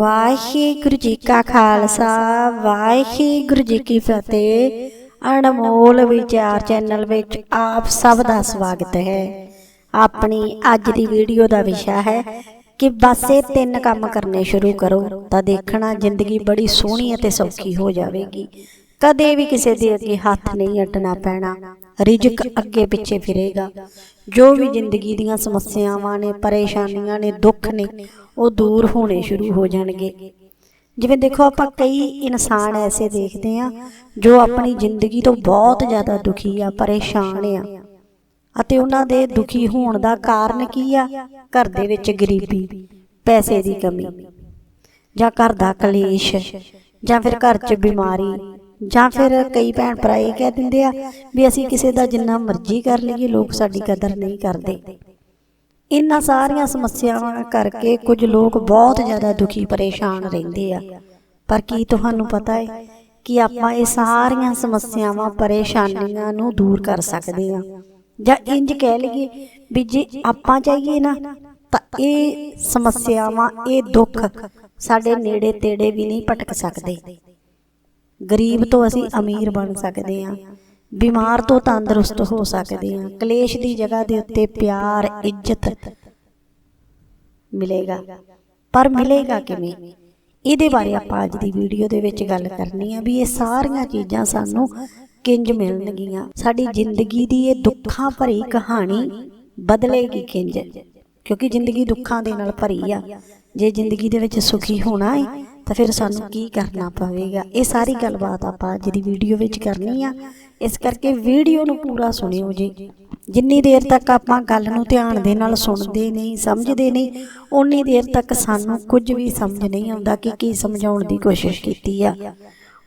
ਵਾਹਿਗੁਰੂ ਜੀ ਕਾ ਖਾਲਸਾ ਵਾਹਿਗੁਰੂ ਜੀ ਕੀ ਫਤਿਹ। ਅਣਮੋਲ ਵਿਚਾਰ ਚੈਨਲ ਵਿੱਚ ਆਪ ਸਭ ਦਾ ਸਵਾਗਤ ਹੈ। ਆਪਣੀ ਅੱਜ ਦੀ ਵੀਡੀਓ ਦਾ ਵਿਸ਼ਾ ਹੈ ਕਿ ਬਸ ਇਹ ਤਿੰਨ ਕੰਮ ਕਰਨੇ ਸ਼ੁਰੂ ਕਰੋ ਤਾਂ ਦੇਖਣਾ ਜ਼ਿੰਦਗੀ ਬੜੀ ਸੋਹਣੀ ਅਤੇ ਸੌਖੀ ਹੋ ਜਾਵੇਗੀ। ਕਦੇ ਵੀ ਕਿਸੇ ਦੇ ਅੱਗੇ ਹੱਥ ਨਹੀਂ ਅੱਡਣਾ ਪੈਣਾ। ਰਿਜਕ ਅੱਗੇ ਪਿੱਛੇ ਫਿਰੇਗਾ। ਜੋ ਵੀ ਜ਼ਿੰਦਗੀ ਦੀਆਂ ਸਮੱਸਿਆਵਾਂ ਨੇ, ਪਰੇਸ਼ਾਨੀਆਂ ਨੇ, ਦੁੱਖ ਨੇ, ਉਹ ਦੂਰ ਹੋਣੇ ਸ਼ੁਰੂ ਹੋ ਜਾਣਗੇ। ਜਿਵੇਂ ਦੇਖੋ, ਆਪਾਂ ਕਈ ਇਨਸਾਨ ਐਸੇ ਦੇਖਦੇ ਆ ਜੋ ਆਪਣੀ ਜ਼ਿੰਦਗੀ ਤੋਂ ਬਹੁਤ ਜ਼ਿਆਦਾ ਦੁਖੀ ਆ, ਪਰੇਸ਼ਾਨ ਆ। ਅਤੇ ਉਹਨਾਂ ਦੇ ਦੁਖੀ ਹੋਣ ਦਾ ਕਾਰਨ ਕੀ ਆ? ਘਰ ਦੇ ਵਿੱਚ ਗਰੀਬੀ, ਪੈਸੇ ਦੀ ਕਮੀ, ਜਾਂ ਘਰ ਦਾ ਕਲੇਸ਼, ਜਾਂ ਫਿਰ ਘਰ 'ਚ ਬਿਮਾਰੀ। ਜਾਂ ਫਿਰ ਕਈ ਭੈਣ ਭਰਾ ਇਹ ਕਹਿ ਦਿੰਦੇ ਆ ਵੀ ਅਸੀਂ ਕਿਸੇ ਦਾ ਜਿੰਨਾ ਮਰਜ਼ੀ ਕਰ ਲਈਏ, ਲੋਕ ਸਾਡੀ ਕਦਰ ਨਹੀਂ ਕਰਦੇ। ਇਹਨਾਂ ਸਾਰੀਆਂ ਸਮੱਸਿਆਵਾਂ ਕਰਕੇ ਕੁਝ ਲੋਕ ਬਹੁਤ ਜ਼ਿਆਦਾ ਦੁਖੀ, ਪਰੇਸ਼ਾਨ ਰਹਿੰਦੇ ਆ। ਪਰ ਕੀ ਤੁਹਾਨੂੰ ਪਤਾ ਹੈ ਕਿ ਆਪਾਂ ਇਹ ਸਾਰੀਆਂ ਸਮੱਸਿਆਵਾਂ, ਪਰੇਸ਼ਾਨੀਆਂ ਨੂੰ ਦੂਰ ਕਰ ਸਕਦੇ ਆ ਜਾਂ ਇੰਜ ਕਹਿ ਲਈਏ ਵੀ ਜੇ ਆਪਾਂ ਚਾਹੀਏ ਨਾ, ਤਾਂ ਇਹ ਸਮੱਸਿਆਵਾਂ, ਇਹ ਦੁੱਖ ਸਾਡੇ ਨੇੜੇ ਤੇੜੇ ਵੀ ਨਹੀਂ ਭਟਕ ਸਕਦੇ। ਗਰੀਬ ਤੋਂ ਅਸੀਂ ਅਮੀਰ ਬਣ ਸਕਦੇ ਹਾਂ। ਬਿਮਾਰ ਤੋਂ ਤੰਦਰੁਸਤ ਹੋ ਸਕਦੇ ਹਾਂ। ਕਲੇਸ਼ ਦੀ ਜਗ੍ਹਾ ਦੇ ਉੱਤੇ ਪਿਆਰ ਇੱਜ਼ਤ ਮਿਲੇਗਾ। ਪਰ ਮਿਲੇਗਾ ਕਿਵੇਂ? ਇਹਦੇ ਬਾਰੇ ਆਪਾਂ ਅੱਜ ਦੀ ਵੀਡੀਓ ਦੇ ਵਿੱਚ ਗੱਲ ਕਰਨੀ ਆ ਵੀ ਇਹ ਸਾਰੀਆਂ ਚੀਜ਼ਾਂ ਸਾਨੂੰ ਕਿੰਜ ਮਿਲਣਗੀਆਂ? ਸਾਡੀ ਜ਼ਿੰਦਗੀ ਦੀ ਇਹ ਦੁੱਖਾਂ ਭਰੀ ਕਹਾਣੀ ਬਦਲੇਗੀ ਕਿੰਜ? ਕਿਉਂਕਿ ਜ਼ਿੰਦਗੀ ਦੁੱਖਾਂ ਦੇ ਨਾਲ ਭਰੀ ਆ। ਜੇ ਜ਼ਿੰਦਗੀ ਦੇ ਵਿੱਚ ਸੁਖੀ ਹੋਣਾ ਹੈ ਤਾਂ ਫਿਰ ਸਾਨੂੰ ਕੀ ਕਰਨਾ ਪਵੇਗਾ? ਇਹ ਸਾਰੀ ਗੱਲਬਾਤ ਆਪਾਂ ਅੱਜ ਦੀ ਵੀਡੀਓ ਵਿੱਚ ਕਰਨੀ ਆ, ਇਸ ਕਰਕੇ ਵੀਡੀਓ ਨੂੰ ਪੂਰਾ ਸੁਣਿਓ ਜੀ। ਜਿੰਨੀ ਦੇਰ ਤੱਕ ਆਪਾਂ ਗੱਲ ਨੂੰ ਧਿਆਨ ਦੇ ਨਾਲ ਸੁਣਦੇ ਨਹੀਂ, ਸਮਝਦੇ ਨਹੀਂ ਉਨੀ ਦੇਰ ਤੱਕ ਸਾਨੂੰ ਕੁਝ ਵੀ ਸਮਝ ਨਹੀਂ ਆਉਂਦਾ ਕਿ ਕੀ ਸਮਝਾਉਣ ਦੀ ਕੋਸ਼ਿਸ਼ ਕੀਤੀ ਆ।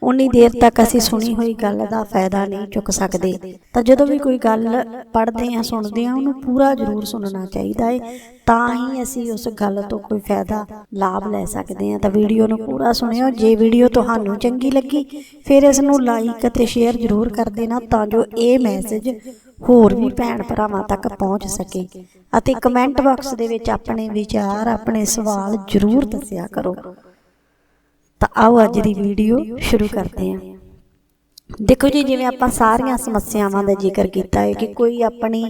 ਉਨੀ ਦੇਰ ਤੱਕ ਅਸੀਂ ਸੁਣੀ ਹੋਈ ਗੱਲ ਦਾ ਫਾਇਦਾ ਨਹੀਂ ਚੁੱਕ ਸਕਦੇ। ਤਾਂ ਜਦੋਂ ਵੀ ਕੋਈ ਗੱਲ ਪੜ੍ਹਦੇ ਆ ਸੁਣਦੇ ਆ ਉਹਨੂੰ ਪੂਰਾ ਜ਼ਰੂਰ ਸੁਣਨਾ ਚਾਹੀਦਾ ਹੈ ਤਾਂ ਹੀ ਅਸੀਂ ਉਸ ਗੱਲ ਤੋਂ ਕੋਈ ਫਾਇਦਾ ਲਾਭ ਲੈ ਸਕਦੇ ਆ ਤਾਂ ਵੀਡੀਓ ਨੂੰ ਪੂਰਾ ਸੁਣਿਓ। ਜੇ ਵੀਡੀਓ ਤੁਹਾਨੂੰ ਚੰਗੀ ਲੱਗੀ ਫਿਰ ਇਸ ਨੂੰ ਲਾਈਕ ਅਤੇ ਸ਼ੇਅਰ ਜ਼ਰੂਰ ਕਰ ਦੇਣਾ ਤਾਂ ਜੋ ਇਹ ਮੈਸੇਜ ਹੋਰ ਵੀ ਭੈਣ ਭਰਾਵਾਂ ਤੱਕ ਪਹੁੰਚ ਸਕੇ। ਅਤੇ ਕਮੈਂਟ ਬਾਕਸ ਦੇ ਵਿੱਚ ਆਪਣੇ ਵਿਚਾਰ ਆਪਣੇ ਸਵਾਲ ਜ਼ਰੂਰ ਦੱਸਿਆ ਕਰੋ ਤਾਂ ਆਓ ਅੱਜ ਦੀ ਵੀਡੀਓ ਸ਼ੁਰੂ ਕਰਦੇ ਹਾਂ। ਦੇਖੋ ਜੀ, ਜਿਵੇਂ ਆਪਾਂ ਸਾਰੀਆਂ ਸਮੱਸਿਆਵਾਂ ਦਾ ਜ਼ਿਕਰ ਕੀਤਾ ਹੈ ਕਿ ਕੋਈ ਆਪਣੀ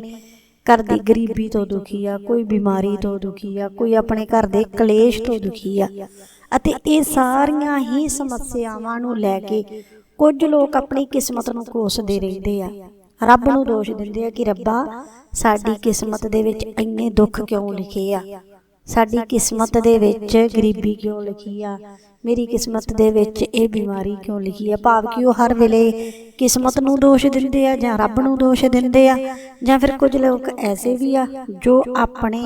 ਘਰ ਦੀ ਗਰੀਬੀ ਤੋਂ ਦੁਖੀ ਆ, ਕੋਈ ਬਿਮਾਰੀ ਤੋਂ ਦੁਖੀ ਆ, ਕੋਈ ਆਪਣੇ ਘਰ ਦੇ ਕਲੇਸ਼ ਤੋਂ ਦੁਖੀ ਆ ਅਤੇ ਇਹ ਸਾਰੀਆਂ ਹੀ ਸਮੱਸਿਆਵਾਂ ਨੂੰ ਲੈ ਕੇ ਕੁਝ ਲੋਕ ਆਪਣੀ ਕਿਸਮਤ ਨੂੰ ਕੋਸਦੇ ਰਹਿੰਦੇ ਆ। ਰੱਬ ਨੂੰ ਦੋਸ਼ ਦਿੰਦੇ ਆ ਕਿ ਰੱਬਾ, ਸਾਡੀ ਕਿਸਮਤ ਦੇ ਵਿੱਚ ਇੰਨੇ ਦੁੱਖ ਕਿਉਂ ਲਿਖੇ ਆ? ਸਾਡੀ ਕਿਸਮਤ ਦੇ ਵਿੱਚ ਗਰੀਬੀ ਕਿਉਂ ਲਿਖੀ ਆ? ਮੇਰੀ ਕਿਸਮਤ ਦੇ ਵਿੱਚ ਇਹ ਬਿਮਾਰੀ ਕਿਉਂ ਲਿਖੀ ਆ? ਭਾਵ ਕਿ ਉਹ ਹਰ ਵੇਲੇ ਕਿਸਮਤ ਨੂੰ ਦੋਸ਼ ਦਿੰਦੇ ਆ ਜਾਂ ਰੱਬ ਨੂੰ ਦੋਸ਼ ਦਿੰਦੇ ਆ ਜਾਂ ਫਿਰ ਕੁਝ ਲੋਕ ਐਸੇ ਵੀ ਆ ਜੋ ਆਪਣੇ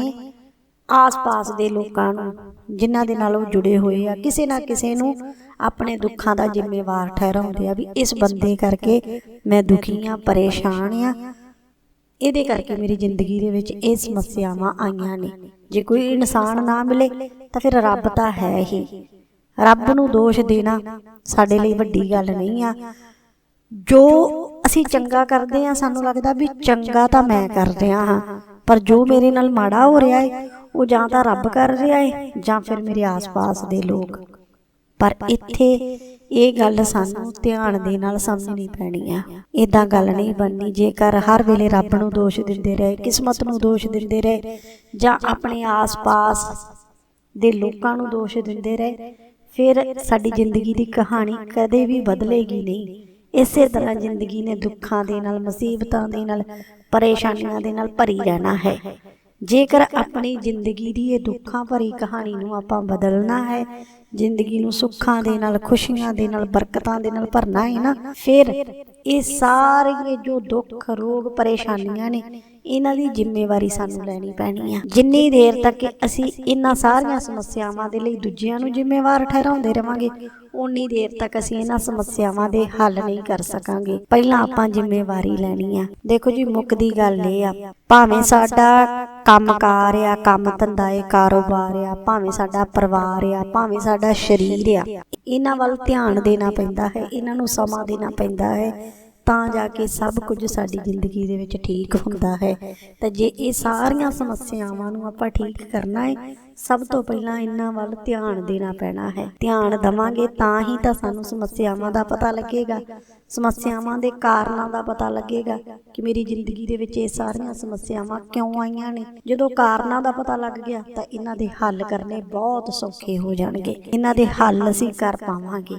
ਆਸ-ਪਾਸ ਦੇ ਲੋਕਾਂ ਨੂੰ ਜਿਨ੍ਹਾਂ ਦੇ ਨਾਲ ਉਹ ਜੁੜੇ ਹੋਏ ਆ ਕਿਸੇ ਨਾ ਕਿਸੇ ਨੂੰ ਆਪਣੇ ਦੁੱਖਾਂ ਦਾ ਜ਼ਿੰਮੇਵਾਰ ਠਹਿਰਾਉਂਦੇ ਆ ਵੀ ਇਸ ਬੰਦੇ ਕਰਕੇ ਮੈਂ ਦੁਖੀ ਆ ਪਰੇਸ਼ਾਨ ਆ। ਇਹਦੇ ਕਰਕੇ ਮੇਰੀ ਜ਼ਿੰਦਗੀ ਦੇ ਵਿੱਚ ਇਹ ਸਮੱਸਿਆਵਾਂ ਆਈਆਂ ਨੇ। ਜੇ ਕੋਈ ਇਨਸਾਨ ਨਾ ਮਿਲੇ, ਤਾਂ ਫਿਰ ਰੱਬ ਤਾਂ ਹੈ ਹੀ। ਰੱਬ ਨੂੰ ਦੋਸ਼ ਦੇਣਾ ਸਾਡੇ ਲਈ ਵੱਡੀ ਗੱਲ ਨਹੀਂ ਆ। ਜੋ ਅਸੀਂ ਚੰਗਾ ਕਰਦੇ ਆ ਸਾਨੂੰ ਲੱਗਦਾ ਵੀ ਚੰਗਾ ਤਾਂ ਮੈਂ ਕਰ ਰਿਹਾ ਹਾਂ, ਪਰ ਜੋ ਮੇਰੇ ਨਾਲ ਮਾੜਾ ਹੋ ਰਿਹਾ ਹੈ ਉਹ ਜਾਂ ਤਾਂ ਰੱਬ ਕਰ ਰਿਹਾ ਹੈ ਜਾਂ ਫਿਰ ਮੇਰੇ ਆਸ-ਪਾਸ ਦੇ ਲੋਕ। ਪਰ ਇੱਥੇ ਇਹ ਗੱਲ ਸਾਨੂੰ ਧਿਆਨ ਦੇ ਨਾਲ ਸਮਝਣੀ ਪੈਣੀ ਆ। ਇਦਾਂ ਗੱਲ ਨਹੀਂ ਬਣਨੀ। ਜੇਕਰ ਹਰ ਵੇਲੇ ਰੱਬ ਨੂੰ ਦੋਸ਼ ਦਿੰਦੇ ਰਹੇ, ਕਿਸਮਤ ਨੂੰ ਦੋਸ਼ ਦਿੰਦੇ ਰਹੇ, ਜਾਂ ਆਪਣੇ ਆਸ-ਪਾਸ ਦੇ ਲੋਕਾਂ ਨੂੰ ਦੋਸ਼ ਦਿੰਦੇ ਰਹੇ, ਫਿਰ ਸਾਡੀ ਜ਼ਿੰਦਗੀ ਦੀ ਕਹਾਣੀ ਕਦੇ ਵੀ ਬਦਲੇਗੀ ਨਹੀਂ। ਇਸੇ ਤਰ੍ਹਾਂ ਜ਼ਿੰਦਗੀ ਨੇ ਦੁੱਖਾਂ ਦੇ ਨਾਲ, ਮੁਸੀਬਤਾਂ ਦੇ ਨਾਲ, ਪਰੇਸ਼ਾਨੀਆਂ ਦੇ ਨਾਲ ਭਰੀ ਰਹਿਣਾ ਹੈ। ਜੇਕਰ ਆਪਣੀ ਜ਼ਿੰਦਗੀ ਦੀ ਇਹ ਦੁੱਖਾਂ ਭਰੀ ਕਹਾਣੀ ਨੂੰ ਆਪਾਂ ਬਦਲਣਾ ਹੈ, ਜ਼ਿੰਦਗੀ ਨੂੰ ਸੁੱਖਾਂ ਦੇ ਨਾਲ, ਖੁਸ਼ੀਆਂ ਦੇ ਨਾਲ, ਬਰਕਤਾਂ ਦੇ ਨਾਲ ਭਰਨਾ ਹੈ ਨਾ, ਫਿਰ ਇਹ ਸਾਰੇ ਜੋ ਦੁੱਖ, ਰੋਗ, ਪਰੇਸ਼ਾਨੀਆਂ ਨੇ, ਇਹਨਾਂ ਦੀ ਜ਼ਿੰਮੇਵਾਰੀ ਸਾਨੂੰ ਲੈਣੀ ਪੈਣੀ ਆ। ਜਿੰਨੀ ਦੇਰ ਤੱਕ ਅਸੀਂ ਇਹਨਾਂ ਸਾਰੀਆਂ ਸਮੱਸਿਆਵਾਂ ਦੇ ਲਈ ਦੂਜਿਆਂ ਨੂੰ ਜ਼ਿੰਮੇਵਾਰ ਠਹਿਰਾਉਂਦੇ ਰਵਾਂਗੇ ਉਨੀ ਦੇਰ ਤੱਕ ਅਸੀਂ ਇਹਨਾਂ ਸਮੱਸਿਆਵਾਂ ਦੇ ਹੱਲ ਨਹੀਂ ਕਰ ਸਕਾਂਗੇ। ਪਹਿਲਾਂ ਆਪਾਂ ਜ਼ਿੰਮੇਵਾਰੀ ਲੈਣੀ ਆ। ਦੇਖੋ ਜੀ ਮੁੱਕਦੀ ਗੱਲ ਇਹ ਆ। ਭਾਵੇਂ ਸਾਡਾ ਕੰਮਕਾਰ ਆ ਕੰਮ ਧੰਦਾ ਹੈ ਕਾਰੋਬਾਰ ਆ ਭਾਵੇਂ ਸਾਡਾ ਪਰਿਵਾਰ ਆ ਭਾਵੇਂ ਸਾਡਾ ਸਰੀਰ ਆ। ਇਹਨਾਂ ਵੱਲ ਧਿਆਨ ਦੇਣਾ ਪੈਂਦਾ ਹੈ ਇਹਨਾਂ ਨੂੰ ਸਮਾਂ ਦੇਣਾ ਪੈਂਦਾ ਹੈ। ਤਾਂ ਜਾ ਕੇ ਸਭ ਕੁਝ ਸਾਡੀ ਜ਼ਿੰਦਗੀ ਦੇ ਵਿੱਚ ਠੀਕ ਹੁੰਦਾ ਹੈ। ਤਾਂ ਜੇ ਇਹ ਸਾਰੀਆਂ ਸਮੱਸਿਆਵਾਂ ਨੂੰ ਆਪਾਂ ਠੀਕ ਕਰਨਾ ਹੈ ਸਭ ਤੋਂ ਪਹਿਲਾਂ ਇਹਨਾਂ ਵੱਲ ਧਿਆਨ ਦੇਣਾ ਪੈਣਾ ਹੈ। ਧਿਆਨ ਦਵਾਂਗੇ ਤਾਂ ਹੀ ਤਾਂ ਸਾਨੂੰ ਸਮੱਸਿਆਵਾਂ ਦਾ ਪਤਾ ਲੱਗੇਗਾ। ਸਮੱਸਿਆਵਾਂ ਦੇ ਕਾਰਨਾਂ ਦਾ ਪਤਾ ਲੱਗੇਗਾ ਕਿ ਮੇਰੀ ਜ਼ਿੰਦਗੀ ਦੇ ਵਿੱਚ ਇਹ ਸਾਰੀਆਂ ਸਮੱਸਿਆਵਾਂ ਕਿਉਂ ਆਈਆਂ ਨੇ। ਜਦੋਂ ਕਾਰਨਾਂ ਦਾ ਪਤਾ ਲੱਗ ਗਿਆ ਤਾਂ ਇਹਨਾਂ ਦੇ ਹੱਲ ਕਰਨੇ ਬਹੁਤ ਸੌਖੇ ਹੋ ਜਾਣਗੇ। ਇਹਨਾਂ ਦੇ ਹੱਲ ਅਸੀਂ ਕਰ ਪਾਵਾਂਗੇ।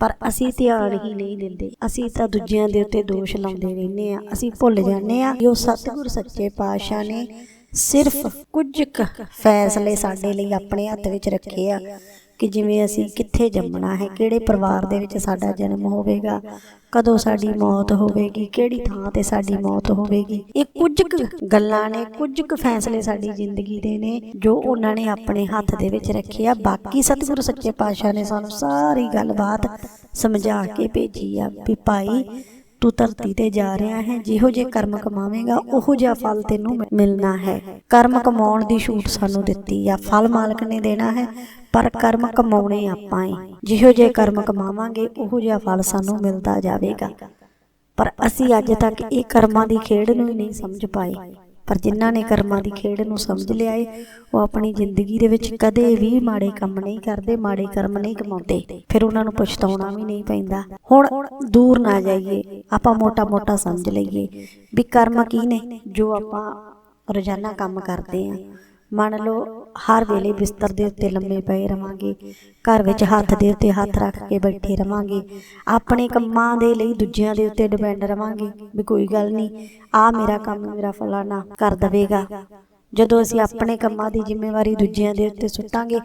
ਪਰ ਅਸੀਂ ਧਿਆਨ ਹੀ ਨਹੀਂ ਦਿੰਦੇ। ਅਸੀਂ ਤਾਂ ਦੂਜਿਆਂ ਦੇ ਉੱਤੇ ਦੋਸ਼ ਲਾਉਂਦੇ ਰਹਿੰਦੇ ਆ ਅਸੀਂ ਭੁੱਲ ਜਾਂਦੇ ਆ ਕਿ ਉਹ ਸਤਿਗੁਰ ਸੱਚੇ ਪਾਤਸ਼ਾਹ ਨੇ ਸਿਰਫ ਕੁਝ ਕੁ ਫੈਸਲੇ ਸਾਡੇ ਲਈ ਆਪਣੇ ਹੱਥ ਵਿੱਚ ਰੱਖੇ ਆ ਕਿ ਜਿਵੇਂ ਅਸੀਂ ਕਿੱਥੇ ਜੰਮਣਾ ਹੈ ਕਿਹੜੇ ਪਰਿਵਾਰ ਦੇ ਵਿੱਚ ਸਾਡਾ ਜਨਮ ਹੋਵੇਗਾ ਕਦੋਂ ਸਾਡੀ ਮੌਤ ਹੋਵੇਗੀ ਕਿਹੜੀ ਥਾਂ ਤੇ ਸਾਡੀ ਮੌਤ ਹੋਵੇਗੀ ਇਹ ਕੁਝ ਕੁ ਗੱਲਾਂ ਨੇ ਕੁਝ ਕੁ ਫੈਸਲੇ ਸਾਡੀ ਜ਼ਿੰਦਗੀ ਦੇ ਨੇ ਜੋ ਉਹਨਾਂ ਨੇ ਆਪਣੇ ਹੱਥ ਦੇ ਵਿੱਚ ਰੱਖੇ ਆ। ਬਾਕੀ ਸਤਿਗੁਰੂ ਸੱਚੇ ਪਾਤਸ਼ਾਹ ਨੇ ਸਾਨੂੰ ਸਾਰੀ ਗੱਲਬਾਤ ਸਮਝਾ ਕੇ ਭੇਜੀ ਆ ਵੀ ਭਾਈ ਤੂੰ ਧਰਤੀ ਤੇ ਜਾ ਰਿਹਾ ਹੈ, ਜਿਹੋ ਜੇ ਕਰਮ ਕਮਾਵੇਂਗਾ, ਉਹੋ ਜਿਹਾ ਫਲ ਤੈਨੂੰ ਮਿਲਣਾ ਹੈ। ਕਰਮ ਕਮਾਉਣ ਦੀ ਛੂਟ ਸਾਨੂੰ ਦਿੱਤੀ ਆ, ਫਲ ਮਾਲਕ ਨੇ ਦੇਣਾ ਹੈ, ਪਰ ਕਰਮ ਕਮਾਉਣੇ ਆਪਾਂ ਏ ਜਿਹੋ ਜੇ ਕਰਮ ਕਮਾਵਾਂਗੇ, ਉਹੋ ਜਿਹਾ ਫਲ ਸਾਨੂੰ ਮਿਲਦਾ ਜਾਵੇਗਾ। ਪਰ ਅਸੀਂ ਅੱਜ ਤੱਕ ਇਹ ਕਰਮਾਂ ਦੀ ਖੇਡ ਨੂੰ ਹੀ ਨਹੀਂ ਸਮਝ ਪਾਏ। ਪਰ ਜਿਨ੍ਹਾਂ ਨੇ ਕਰਮਾਂ ਦੀ ਖੇਡ ਨੂੰ ਸਮਝ ਲਿਆ ਏ, ਉਹ ਆਪਣੀ ਜ਼ਿੰਦਗੀ ਦੇ ਵਿੱਚ ਕਦੇ ਵੀ ਮਾੜੇ ਕੰਮ ਨਹੀਂ ਕਰਦੇ, ਮਾੜੇ ਕਰਮ ਨਹੀਂ ਕਮਾਉਂਦੇ। ਫਿਰ ਉਹਨਾਂ ਨੂੰ ਪਛਤਾਉਣਾ ਵੀ ਨਹੀਂ ਪੈਂਦਾ। ਹੁਣ ਦੂਰ ਨਾ ਜਾਈਏ, ਆਪਾਂ ਮੋਟਾ-ਮੋਟਾ ਸਮਝ ਲਈਏ ਵੀ ਕਰਮ ਕੀ ਨੇ, ਜੋ ਆਪਾਂ ਰੋਜ਼ਾਨਾ ਕੰਮ ਕਰਦੇ ਆਂ। ਮੰਨ ਲਓ, ਹਰ ਵੇਲੇ ਬਿਸਤਰ ਦੇ ਉੱਤੇ ਲੰਮੇ ਪਏ ਰਵਾਂਗੇ, ਘਰ ਵਿੱਚ ਹੱਥ ਦੇ ਉੱਤੇ ਹੱਥ ਰੱਖ ਕੇ ਬੈਠੇ ਰਵਾਂਗੇ, ਆਪਣੇ ਕੰਮਾਂ ਦੇ ਲਈ ਦੂਜਿਆਂ ਦੇ ਉੱਤੇ ਡਿਪੈਂਡ ਰਵਾਂਗੇ, ਵੀ ਕੋਈ ਗੱਲ ਨਹੀਂ ਆ ਮੇਰਾ ਕੰਮ ਮੇਰਾ ਫਲਾਣਾ ਕਰ ਦਵੇਗਾ। ਜਦੋਂ ਅਸੀਂ ਆਪਣੇ ਕੰਮਾਂ ਦੀ ਜ਼ਿੰਮੇਵਾਰੀ ਦੂਜਿਆਂ ਦੇ ਉੱਤੇ ਸੁੱਟਾਂਗੇ,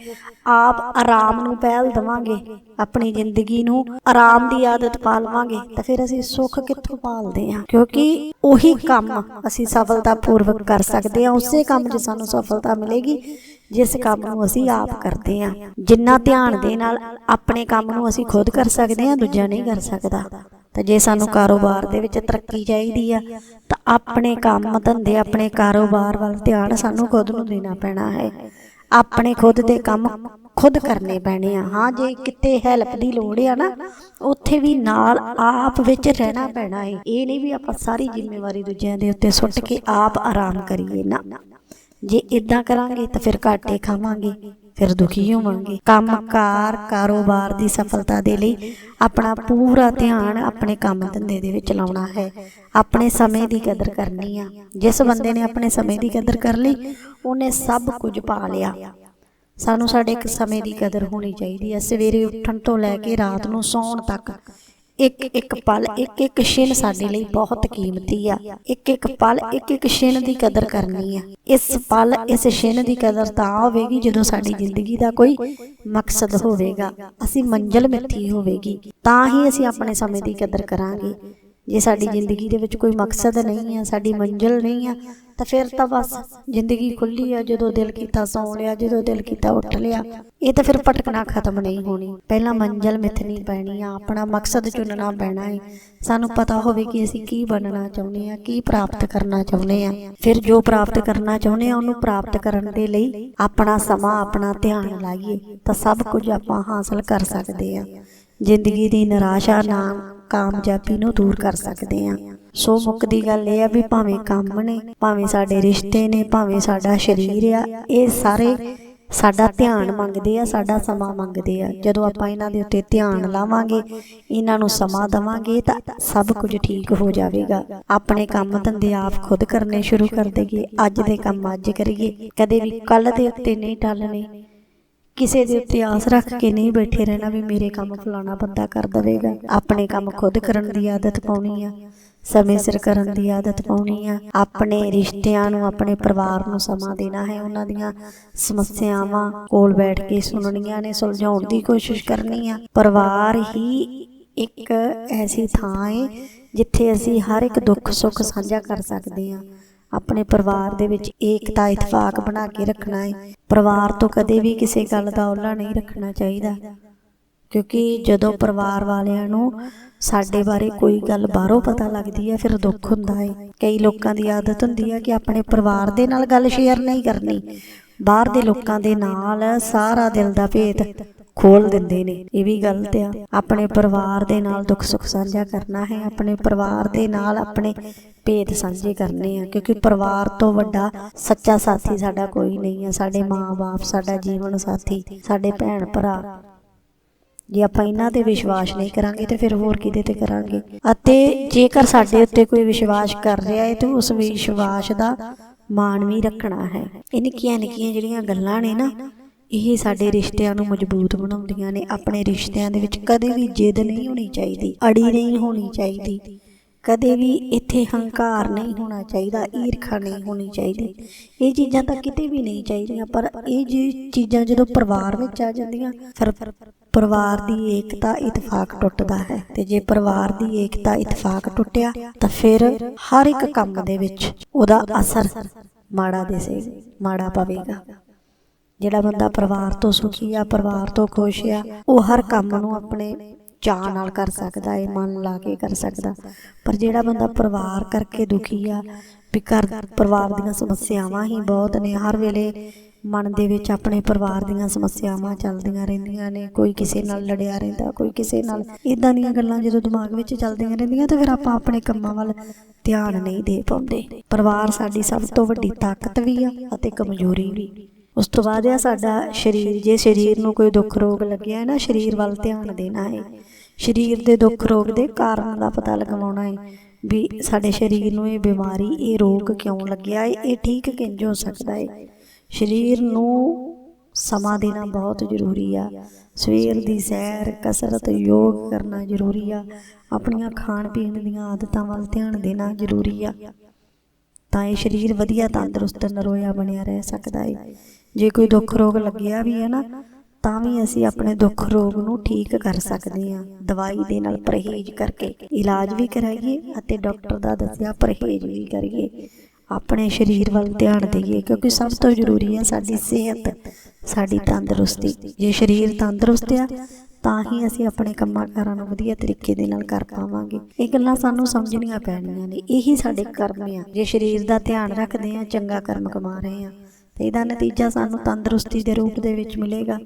ਆਪ ਆਰਾਮ ਨੂੰ ਪਹਿਲ ਦਵਾਂਗੇ, ਆਪਣੀ ਜ਼ਿੰਦਗੀ ਨੂੰ ਆਰਾਮ ਦੀ ਆਦਤ ਪਾ ਲਵਾਂਗੇ ਤਾਂ ਫਿਰ ਅਸੀਂ ਸੁੱਖ ਕਿੱਥੋਂ ਪਾਲਦੇ ਹਾਂ? ਕਿਉਂਕਿ ਉਹੀ ਕੰਮ ਅਸੀਂ ਸਫਲਤਾ ਪੂਰਵਕ ਕਰ ਸਕਦੇ ਹਾਂ, ਉਸੇ ਕੰਮ 'ਚ ਸਾਨੂੰ ਸਫਲਤਾ ਮਿਲੇਗੀ, ਜਿਸ ਕੰਮ ਨੂੰ ਅਸੀਂ ਆਪ ਕਰਦੇ ਹਾਂ। ਜਿੰਨਾ ਧਿਆਨ ਦੇ ਨਾਲ ਆਪਣੇ ਕੰਮ ਨੂੰ ਅਸੀਂ ਖੁਦ ਕਰ ਸਕਦੇ ਹਾਂ, ਦੂਜਾ ਨਹੀਂ ਕਰ ਸਕਦਾ। ਤਾਂ ਜੇ ਸਾਨੂੰ ਕਾਰੋਬਾਰ ਦੇ ਵਿੱਚ ਤਰੱਕੀ ਚਾਹੀਦੀ ਆ, ਤਾਂ ਆਪਣੇ ਕੰਮ ਧੰਦੇ, ਆਪਣੇ ਕਾਰੋਬਾਰ ਵੱਲ ਧਿਆਨ ਸਾਨੂੰ ਖੁਦ ਨੂੰ ਦੇਣਾ ਪੈਣਾ ਹੈ। ਆਪਣੇ ਖੁਦ ਦੇ ਕੰਮ ਖੁਦ ਕਰਨੇ ਪੈਣੇ ਆ। ਹਾਂ, ਜੇ ਕਿਤੇ ਹੈਲਪ ਦੀ ਲੋੜ ਆ ਨਾ, ਉੱਥੇ ਵੀ ਨਾਲ ਆਪ ਵਿੱਚ ਰਹਿਣਾ ਪੈਣਾ ਹੈ ਇਹ ਨਹੀਂ ਵੀ ਆਪਾਂ ਸਾਰੀ ਜ਼ਿੰਮੇਵਾਰੀ ਦੂਜਿਆਂ ਦੇ ਉੱਤੇ ਸੁੱਟ ਕੇ ਆਪ ਆਰਾਮ ਕਰੀਏ ਨਾ। ਜੇ ਇਦਾਂ ਕਰਾਂਗੇ ਤਾਂ ਫਿਰ ਘਾਟੇ ਖਾਵਾਂਗੇ। ਫਿਰ ਦੁਖੀ ਹੋਵਾਂਗੇ। ਕੰਮਕਾਰ ਕਾਰੋਬਾਰ ਦੀ ਸਫਲਤਾ ਦੇ ਲਈ ਆਪਣਾ ਪੂਰਾ ਧਿਆਨ ਆਪਣੇ ਕੰਮ ਧੰਦੇ ਦੇ ਵਿੱਚ ਲਾਉਣਾ ਹੈ। ਆਪਣੇ ਸਮੇਂ ਦੀ ਕਦਰ ਕਰਨੀ ਆ। ਜਿਸ ਬੰਦੇ ਨੇ ਆਪਣੇ ਸਮੇਂ ਦੀ ਕਦਰ ਕਰ ਲਈ, ਉਹਨੇ ਸਭ ਕੁਝ ਪਾ ਲਿਆ। ਸਾਨੂੰ ਸਾਡੇ ਇੱਕ ਸਮੇਂ ਦੀ ਕਦਰ ਹੋਣੀ ਚਾਹੀਦੀ ਹੈ ਸਵੇਰੇ ਉੱਠਣ ਤੋਂ ਲੈ ਕੇ ਰਾਤ ਨੂੰ ਸੌਣ ਤੱਕ ਇੱਕ ਇੱਕ ਪਲ, ਇੱਕ ਇੱਕ ਛਿਨ ਸਾਡੇ ਲਈ ਬਹੁਤ ਕੀਮਤੀ ਆ। ਇੱਕ ਇੱਕ ਪਲ, ਇੱਕ ਇੱਕ ਛਿਨ ਦੀ ਕਦਰ ਕਰਨੀ ਆ। ਇਸ ਪਲ, ਇਸ ਛਿਨ ਦੀ ਕਦਰ ਤਾਂ ਹੋਵੇਗੀ ਜਦੋਂ ਸਾਡੀ ਜ਼ਿੰਦਗੀ ਦਾ ਕੋਈ ਮਕਸਦ ਹੋਵੇਗਾ। ਅਸੀਂ ਮੰਜ਼ਿਲ ਮਿੱਥੀ ਹੋਵੇਗੀ। ਤਾਂ ਹੀ ਅਸੀਂ ਆਪਣੇ ਸਮੇਂ ਦੀ ਕਦਰ ਕਰਾਂਗੇ। ਜੇ ਸਾਡੀ ਜ਼ਿੰਦਗੀ ਦੇ ਵਿੱਚ ਕੋਈ ਮਕਸਦ ਨਹੀਂ ਆ ਸਾਡੀ ਮੰਜ਼ਿਲ ਨਹੀਂ ਆ ਤਾਂ ਫਿਰ ਤਾਂ ਬਸ ਜ਼ਿੰਦਗੀ ਖੁੱਲੀ ਆ ਜਦੋਂ ਦਿਲ ਕੀਤਾ ਸੌਂ ਲਿਆ ਜਦੋਂ ਦਿਲ ਕੀਤਾ ਉੱਠ ਲਿਆ ਇਹ ਤਾਂ ਫਿਰ ਭਟਕਣਾ ਖਤਮ ਨਹੀਂ ਹੋਣੀ। ਪਹਿਲਾਂ ਮੰਜ਼ਿਲ ਮਿੱਥਣੀ ਪੈਣੀ ਆ ਆਪਣਾ ਮਕਸਦ ਚੁਣਨਾ ਪੈਣਾ ਹੈ ਸਾਨੂੰ ਪਤਾ ਹੋਵੇ ਕਿ ਅਸੀਂ ਕੀ ਬਣਨਾ ਚਾਹੁੰਦੇ ਆ ਕੀ ਪ੍ਰਾਪਤ ਕਰਨਾ ਚਾਹੁੰਦੇ ਆ। ਫਿਰ ਜੋ ਪ੍ਰਾਪਤ ਕਰਨਾ ਚਾਹੁੰਦੇ ਆ ਉਹਨੂੰ ਪ੍ਰਾਪਤ ਕਰਨ ਦੇ ਲਈ ਆਪਣਾ ਸਮਾਂ ਆਪਣਾ ਧਿਆਨ ਲਾਈਏ ਤਾਂ ਸਭ ਕੁਝ ਆਪਾਂ ਹਾਸਲ ਕਰ ਸਕਦੇ ਆ ਜ਼ਿੰਦਗੀ ਦੀ ਨਿਰਾਸ਼ਾ ਨਾਲ ਕਾਮਯਾਬੀ ਨੂੰ ਦੂਰ ਕਰ ਸਕਦੇ ਆ ਸੋ ਮੁੱਕਦੀ ਗੱਲ ਇਹ ਆ ਵੀ ਭਾਵੇਂ ਕੰਮ ਨੇ, ਭਾਵੇਂ ਸਾਡੇ ਰਿਸ਼ਤੇ ਨੇ, ਭਾਵੇਂ ਸਾਡਾ ਸਰੀਰ ਆ, ਇਹ ਸਾਰੇ ਸਾਡਾ ਧਿਆਨ ਮੰਗਦੇ ਆ, ਸਾਡਾ ਸਮਾਂ ਮੰਗਦੇ ਆ। ਜਦੋਂ ਆਪਾਂ ਇਹਨਾਂ ਦੇ ਉੱਤੇ ਧਿਆਨ ਲਾਵਾਂਗੇ, ਇਹਨਾਂ ਨੂੰ ਸਮਾਂ ਦਵਾਂਗੇ, ਤਾਂ ਸਭ ਕੁਝ ਠੀਕ ਹੋ ਜਾਵੇਗਾ। ਆਪਣੇ ਕੰਮ ਧੰਦੇ ਆਪ ਖੁਦ ਕਰਨੇ ਸ਼ੁਰੂ ਕਰ ਦੇਗੇ ਅੱਜ ਦੇ ਕੰਮ ਅੱਜ ਕਰੀਏ। ਕਦੇ ਵੀ ਕੱਲ ਦੇ ਉੱਤੇ ਨਹੀਂ ਟਾਲਣੇ। ਕਿਸੇ ਦੇ ਉੱਤੇ ਆਸ ਰੱਖ ਕੇ ਨਹੀਂ ਬੈਠੇ ਰਹਿਣਾ ਵੀ ਮੇਰੇ ਕੰਮ ਫਲਾਣਾ ਬੰਦਾ ਕਰ ਦਵੇਗਾ। ਆਪਣੇ ਕੰਮ ਖੁਦ ਕਰਨ ਦੀ ਆਦਤ ਪਾਉਣੀ ਆ। ਸਮੇਂ ਸਿਰ ਕਰਨ ਦੀ ਆਦਤ ਪਾਉਣੀ ਆ। ਆਪਣੇ ਰਿਸ਼ਤਿਆਂ ਨੂੰ, ਆਪਣੇ ਪਰਿਵਾਰ ਨੂੰ ਸਮਾਂ ਦੇਣਾ ਹੈ। ਉਹਨਾਂ ਦੀਆਂ ਸਮੱਸਿਆਵਾਂ ਕੋਲ ਬੈਠ ਕੇ ਸੁਣਨੀਆਂ ਨੇ, ਸੁਲਝਾਉਣ ਦੀ ਕੋਸ਼ਿਸ਼ ਕਰਨੀ ਆ। ਪਰਿਵਾਰ ਹੀ ਇੱਕ ਐਸੀ ਥਾਂ ਹੈ ਜਿੱਥੇ ਅਸੀਂ ਹਰ ਇੱਕ ਦੁੱਖ ਸੁੱਖ ਸਾਂਝਾ ਕਰ ਸਕਦੇ ਹਾਂ ਆਪਣੇ ਪਰਿਵਾਰ ਦੇ ਵਿੱਚ ਏਕਤਾ, ਇਤਫਾਕ ਬਣਾ ਕੇ ਰੱਖਣਾ ਹੈ ਪਰਿਵਾਰ ਤੋਂ ਕਦੇ ਵੀ ਕਿਸੇ ਗੱਲ ਦਾ ਔਲਾ ਨਹੀਂ ਰੱਖਣਾ ਚਾਹੀਦਾ। ਕਿਉਂਕਿ ਜਦੋਂ ਪਰਿਵਾਰ ਵਾਲਿਆਂ ਨੂੰ ਸਾਡੇ ਬਾਰੇ ਕੋਈ ਗੱਲ ਬਾਹਰੋਂ ਪਤਾ ਲੱਗਦੀ ਹੈ, ਫਿਰ ਦੁੱਖ ਹੁੰਦਾ ਹੈ ਕਈ ਲੋਕਾਂ ਦੀ ਆਦਤ ਹੁੰਦੀ ਹੈ ਕਿ ਆਪਣੇ ਪਰਿਵਾਰ ਦੇ ਨਾਲ ਗੱਲ ਸ਼ੇਅਰ ਨਹੀਂ ਕਰਨੀ। ਬਾਹਰ ਦੇ ਲੋਕਾਂ ਦੇ ਨਾਲ ਸਾਰਾ ਦਿਲ ਦਾ ਭੇਤ ਖੋਲ ਦਿੰਦੇ ਨੇ। ਇਹ ਵੀ ਗਲਤ ਆ। ਆਪਣੇ ਪਰਿਵਾਰ ਦੇ ਨਾਲ ਦੁੱਖ ਸੁੱਖ ਸਾਂਝਾ ਕਰਨਾ ਹੈ। ਆਪਣੇ ਪਰਿਵਾਰ ਦੇ ਨਾਲ ਆਪਣੇ ਭੇਦ ਸਾਂਝੇ ਕਰਨੇ ਆ। ਕਿਉਂਕਿ ਪਰਿਵਾਰ ਤੋਂ ਵੱਡਾ ਸੱਚਾ ਸਾਥੀ ਸਾਡਾ ਕੋਈ ਨਹੀਂ ਆ। ਸਾਡੇ ਮਾਂ-ਬਾਪ, ਸਾਡਾ ਜੀਵਨ ਸਾਥੀ, ਸਾਡੇ ਭੈਣ ਭਰਾ ਜੇ ਆਪਾਂ ਇਹਨਾਂ ਤੇ ਵਿਸ਼ਵਾਸ ਨਹੀਂ ਕਰਾਂਗੇ ਤੇ ਫਿਰ ਹੋਰ ਕਿਤੇ ਤੇ ਕਰਾਂਗੇ? ਅਤੇ ਜੇਕਰ ਸਾਡੇ ਉੱਤੇ ਕੋਈ ਵਿਸ਼ਵਾਸ ਕਰ ਰਿਹਾ ਹੈ, ਤੇ ਉਸ ਵਿਸ਼ਵਾਸ ਦਾ ਮਾਣ ਵੀ ਰੱਖਣਾ ਹੈ। ਇਹ ਨਿੱਕੀਆਂ ਨਿੱਕੀਆਂ ਜਿਹੜੀਆਂ ਗੱਲਾਂ ਨੇ ਨਾ ਇਹ ਸਾਡੇ ਰਿਸ਼ਤਿਆਂ ਨੂੰ ਮਜ਼ਬੂਤ ਬਣਾਉਂਦੀਆਂ ਨੇ। ਆਪਣੇ ਰਿਸ਼ਤਿਆਂ ਦੇ ਵਿੱਚ ਕਦੇ ਵੀ ਜਿੱਦ ਨਹੀਂ ਹੋਣੀ ਚਾਹੀਦੀ ਅੜੀ ਨਹੀਂ ਹੋਣੀ ਚਾਹੀਦੀ। ਕਦੇ ਵੀ ਇੱਥੇ ਹੰਕਾਰ ਨਹੀਂ ਹੋਣਾ ਚਾਹੀਦਾ ਈਰਖਾ ਨਹੀਂ ਹੋਣੀ ਚਾਹੀਦੀ। ਇਹ ਚੀਜ਼ਾਂ ਤਾਂ ਕਿਤੇ ਵੀ ਨਹੀਂ ਚਾਹੀਦੀਆਂ ਪਰ ਇਹ ਜੀ ਚੀਜ਼ਾਂ ਜਦੋਂ ਪਰਿਵਾਰ ਵਿੱਚ ਆ ਜਾਂਦੀਆਂ ਫਿਰ ਪਰਿਵਾਰ ਦੀ ਏਕਤਾ ਇਤਫਾਕ ਟੁੱਟਦਾ ਹੈ ਤੇ ਜੇ ਪਰਿਵਾਰ ਦੀ ਏਕਤਾ ਇਤਫਾਕ ਟੁੱਟਿਆ ਤਾਂ ਫਿਰ ਹਰ ਇੱਕ ਕੰਮ ਦੇ ਵਿੱਚ ਉਹਦਾ ਅਸਰ ਮਾੜਾ ਦਿਸੇ ਮਾੜਾ ਪਵੇਗਾ ਜਿਹੜਾ ਬੰਦਾ ਪਰਿਵਾਰ ਤੋਂ ਸੁਖੀ ਆ, ਪਰਿਵਾਰ ਤੋਂ ਖੁਸ਼ ਆ, ਉਹ ਹਰ ਕੰਮ ਨੂੰ ਆਪਣੇ ਚਾਅ ਨਾਲ ਕਰ ਸਕਦਾ ਏ ਮਨ ਲਾ ਕੇ ਕਰ ਸਕਦਾ। ਪਰ ਜਿਹੜਾ ਬੰਦਾ ਪਰਿਵਾਰ ਕਰਕੇ ਦੁਖੀ ਆ, ਵੀ ਘਰ ਪਰਿਵਾਰ ਦੀਆਂ ਸਮੱਸਿਆਵਾਂ ਹੀ ਬਹੁਤ ਨੇ, ਹਰ ਵੇਲੇ ਮਨ ਦੇ ਵਿੱਚ ਆਪਣੇ ਪਰਿਵਾਰ ਦੀਆਂ ਸਮੱਸਿਆਵਾਂ ਚੱਲਦੀਆਂ ਰਹਿੰਦੀਆਂ ਨੇ, ਕੋਈ ਕਿਸੇ ਨਾਲ ਲੜਿਆ ਰਹਿੰਦਾ, ਕੋਈ ਕਿਸੇ ਨਾਲ ਇਦਾਂ ਦੀਆਂ ਗੱਲਾਂ ਜਦੋਂ ਦਿਮਾਗ ਵਿੱਚ ਚੱਲਦੀਆਂ ਰਹਿੰਦੀਆਂ ਤਾਂ ਫਿਰ ਆਪਾਂ ਆਪਣੇ ਕੰਮਾਂ ਵੱਲ ਧਿਆਨ ਨਹੀਂ ਦੇ ਪਾਉਂਦੇ। ਪਰਿਵਾਰ ਸਾਡੀ ਸਭ ਤੋਂ ਵੱਡੀ ਤਾਕਤ ਵੀ ਆ ਅਤੇ ਕਮਜ਼ੋਰੀ ਵੀ। ਉਸ ਤੋਂ ਬਾਅਦ ਆ ਸਾਡਾ ਸਰੀਰ, ਜੇ ਸਰੀਰ ਨੂੰ ਕੋਈ ਦੁੱਖ ਰੋਗ ਲੱਗਿਆ ਹੈ ਨਾ, ਸਰੀਰ ਵੱਲ ਧਿਆਨ ਦੇਣਾ ਹੈ ਸਰੀਰ ਦੇ ਦੁੱਖ ਰੋਗ ਦੇ ਕਾਰਨ ਦਾ ਪਤਾ ਲਗਾਉਣਾ ਹੈ ਵੀ ਸਾਡੇ ਸਰੀਰ ਨੂੰ ਇਹ ਬਿਮਾਰੀ, ਇਹ ਰੋਗ ਕਿਉਂ ਲੱਗਿਆ ਹੈ ਇਹ ਠੀਕ ਕਿੰਜ ਹੋ ਸਕਦਾ ਹੈ ਸਰੀਰ ਨੂੰ ਸਮਾਂ ਦੇਣਾ ਬਹੁਤ ਜ਼ਰੂਰੀ ਆ। ਸਵੇਰ ਦੀ ਸੈਰ, ਕਸਰਤ, ਯੋਗ ਕਰਨਾ ਜ਼ਰੂਰੀ ਆ। ਆਪਣੀਆਂ ਖਾਣ ਪੀਣ ਦੀਆਂ ਆਦਤਾਂ ਵੱਲ ਧਿਆਨ ਦੇਣਾ ਜ਼ਰੂਰੀ ਆ। ਤਾਂ ਇਹ ਸਰੀਰ ਵਧੀਆ ਤੰਦਰੁਸਤ, ਨਰੋਇਆ ਬਣਿਆ ਰਹਿ ਸਕਦਾ ਹੈ ਜੇ ਕੋਈ ਦੁੱਖ ਰੋਗ ਲੱਗਿਆ ਵੀ ਹੈ ਨਾ, ਤਾਂ ਵੀ ਅਸੀਂ ਆਪਣੇ ਦੁੱਖ ਰੋਗ ਨੂੰ ਠੀਕ ਕਰ ਸਕਦੇ ਹਾਂ। ਦਵਾਈ ਦੇ ਨਾਲ ਪਰਹੇਜ਼ ਕਰਕੇ ਇਲਾਜ ਵੀ ਕਰਾਈਏ ਅਤੇ ਡਾਕਟਰ ਦਾ ਦੱਸਿਆ ਪਰਹੇਜ਼ ਵੀ ਕਰੀਏ। ਆਪਣੇ ਸਰੀਰ ਵੱਲ ਧਿਆਨ ਦੇਈਏ, ਕਿਉਂਕਿ ਸਭ ਤੋਂ ਜ਼ਰੂਰੀ ਹੈ ਸਾਡੀ ਸਿਹਤ, ਸਾਡੀ ਤੰਦਰੁਸਤੀ। ਜੇ ਸਰੀਰ ਤੰਦਰੁਸਤ ਆ, ਤਾਂ ਹੀ ਅਸੀਂ ਆਪਣੇ ਕੰਮਾਂ ਕਾਰਾਂ ਨੂੰ ਵਧੀਆ ਤਰੀਕੇ ਦੇ ਨਾਲ ਕਰ ਪਾਵਾਂਗੇ। ਇਹ ਗੱਲਾਂ ਸਾਨੂੰ ਸਮਝਣੀਆਂ ਪੈਣੀਆਂ ਨੇ, ਇਹੀ ਸਾਡੇ ਕਰਮ ਆ। ਜੇ ਸਰੀਰ ਦਾ ਧਿਆਨ ਰੱਖਦੇ ਆ ਚੰਗਾ ਕਰਮ ਕਮਾ ਰਹੇ ਆ ਤੇ ਇਹਦਾ ਨਤੀਜਾ ਸਾਨੂੰ ਤੰਦਰੁਸਤੀ ਦੇ ਰੂਪ ਦੇ ਵਿੱਚ ਮਿਲੇਗਾ।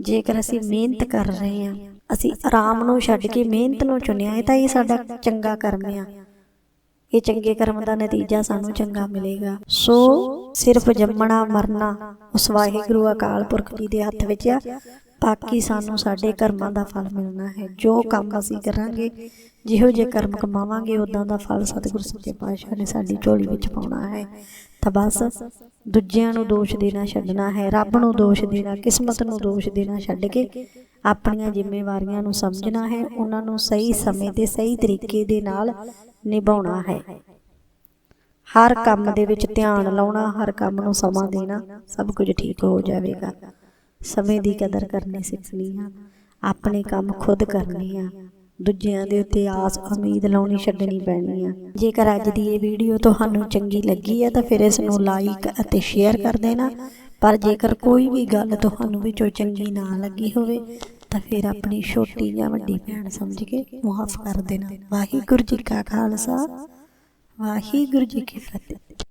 ਜੇਕਰ ਅਸੀਂ ਮਿਹਨਤ ਕਰ ਰਹੇ ਹਾਂ, ਅਸੀਂ ਆਰਾਮ ਨੂੰ ਛੱਡ ਕੇ ਮਿਹਨਤ ਨੂੰ ਚੁਣਿਆ ਹੈ, ਤਾਂ ਇਹ ਸਾਡਾ ਚੰਗਾ ਕਰਮ ਆ। ਇਹ ਚੰਗੇ ਕਰਮ ਦਾ ਨਤੀਜਾ ਸਾਨੂੰ ਚੰਗਾ ਮਿਲੇਗਾ। ਸੋ ਸਿਰਫ ਜੰਮਣਾ, ਮਰਨਾ ਉਸ ਵਾਹਿਗੁਰੂ ਅਕਾਲ ਪੁਰਖ ਜੀ ਦੇ ਹੱਥ ਵਿੱਚ ਆ, ਬਾਕੀ ਸਾਨੂੰ ਸਾਡੇ ਕਰਮਾਂ ਦਾ ਫਲ ਮਿਲਣਾ ਹੈ। ਜੋ ਕੰਮ ਅਸੀਂ ਕਰਾਂਗੇ, ਜਿਹੋ ਜਿਹੇ ਕਰਮ ਕਮਾਵਾਂਗੇ ਉਦਾਂ ਦਾ ਫਲ ਸਤਿਗੁਰੂ ਸੱਚੇ ਪਾਤਸ਼ਾਹ ਨੇ ਸਾਡੀ ਝੋਲੀ ਵਿੱਚ ਪਾਉਣਾ ਹੈ। ਤਾਂ ਬਸ। ਦੂਜਿਆਂ ਨੂੰ ਦੋਸ਼ ਦੇਣਾ ਛੱਡਣਾ ਹੈ, ਰੱਬ ਨੂੰ ਦੋਸ਼ ਦੇਣਾ, ਕਿਸਮਤ ਨੂੰ ਦੋਸ਼ ਦੇਣਾ ਛੱਡ ਕੇ ਆਪਣੀਆਂ ਜ਼ਿੰਮੇਵਾਰੀਆਂ ਨੂੰ ਸਮਝਣਾ ਹੈ, ਉਹਨਾਂ ਨੂੰ ਸਹੀ ਸਮੇਂ ਤੇ ਸਹੀ ਤਰੀਕੇ ਦੇ ਨਾਲ ਨਿਭਾਉਣਾ ਹੈ। ਹਰ ਕੰਮ ਦੇ ਵਿੱਚ ਧਿਆਨ ਲਾਉਣਾ, ਹਰ ਕੰਮ ਨੂੰ ਸਮਾਂ ਦੇਣਾ, ਸਭ ਕੁਝ ਠੀਕ ਹੋ ਜਾਵੇਗਾ। ਸਮੇਂ ਦੀ ਕਦਰ ਕਰਨੀ ਸਿੱਖਣੀ ਆ, ਆਪਣੇ ਕੰਮ ਖੁਦ ਕਰਨੇ ਆ। ਦੂਜਿਆਂ ਦੇ ਉੱਤੇ ਆਸ, ਉਮੀਦ ਲਾਉਣੀ ਛੱਡਣੀ ਪੈਣੀ ਆ। ਜੇਕਰ ਅੱਜ ਦੀ ਇਹ ਵੀਡੀਓ ਤੁਹਾਨੂੰ ਚੰਗੀ ਲੱਗੀ ਹੈ ਤਾਂ ਫਿਰ ਇਸ ਨੂੰ ਲਾਈਕ ਅਤੇ ਸ਼ੇਅਰ ਕਰ ਦੇਣਾ। ਪਰ ਜੇਕਰ ਕੋਈ ਵੀ ਗੱਲ ਤੁਹਾਨੂੰ ਵਿੱਚੋਂ ਚੰਗੀ ਨਾ ਲੱਗੀ ਹੋਵੇ, ਤਾਂ ਫਿਰ ਆਪਣੀ ਛੋਟੀ ਜਾਂ ਵੱਡੀ ਭੈਣ ਸਮਝ ਕੇ ਮੁਆਫ ਕਰ ਦੇਣਾ। ਵਾਹਿਗੁਰੂ ਜੀ ਕਾ ਖਾਲਸਾ, ਵਾਹਿਗੁਰੂ ਜੀ ਕੀ ਫਤਿਹ।